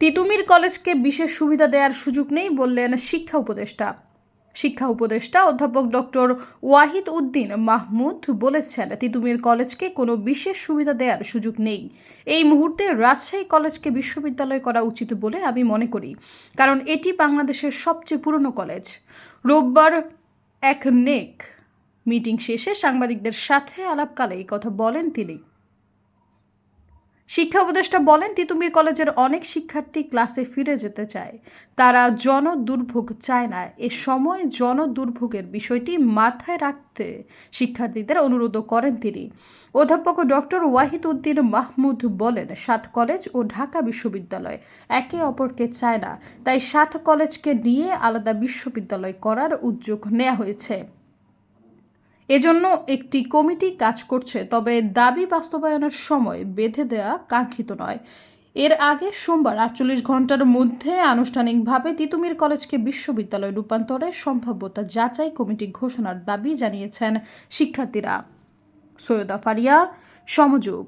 তিতুমির কলেজকে বিশেষ সুবিধা দেওয়ার সুযোগ নেই বললেন শিক্ষা উপদেষ্টা। শিক্ষা উপদেষ্টা অধ্যাপক ডক্টর ওয়াহিদ উদ্দিন মাহমুদ বলেছেন, তিতুমির কলেজকে কোনো বিশেষ সুবিধা দেওয়ার সুযোগ নেই। এই মুহূর্তে রাজশাহী কলেজকে বিশ্ববিদ্যালয় করা উচিত বলে আমি মনে করি, কারণ এটি বাংলাদেশের সবচেয়ে পুরনো কলেজ। রোববার এক নেক মিটিং শেষে সাংবাদিকদের সাথে আলাপকালে এই কথা বলেন তিনি। শিক্ষা উপদেষ্টা বলেন, তিতুমির কলেজের অনেক শিক্ষার্থী ক্লাসে ফিরে যেতে চায়। তারা জন দুর্ভোগ চায় না। এ সময় জন দুর্ভোগের বিষয়টি মাথায় রাখতে শিক্ষার্থীদের অনুরোধ করেন তিনি। অধ্যাপক ডক্টর ওয়াহিদ উদ্দিন মাহমুদ বলেন, সাত কলেজ ও ঢাকা বিশ্ববিদ্যালয় একে অপরকে চায় না। তাই সাত কলেজকে নিয়ে আলাদা বিশ্ববিদ্যালয় করার উদ্যোগ নেওয়া হয়েছে। এজন্য একটি কমিটি কাজ করছে, তবে দাবি বাস্তবায়নের সময় বেঁধে দেয়া কাঙ্ক্ষিত নয়। এর আগে সোমবার আটচল্লিশ ঘণ্টার মধ্যে আনুষ্ঠানিকভাবে তিতুমির কলেজকে বিশ্ববিদ্যালয় রূপান্তরে সম্ভাব্যতা যাচাই কমিটি ঘোষণার দাবি জানিয়েছেন শিক্ষার্থীরা। সৈয়দা ফারিয়া, সমযোগ।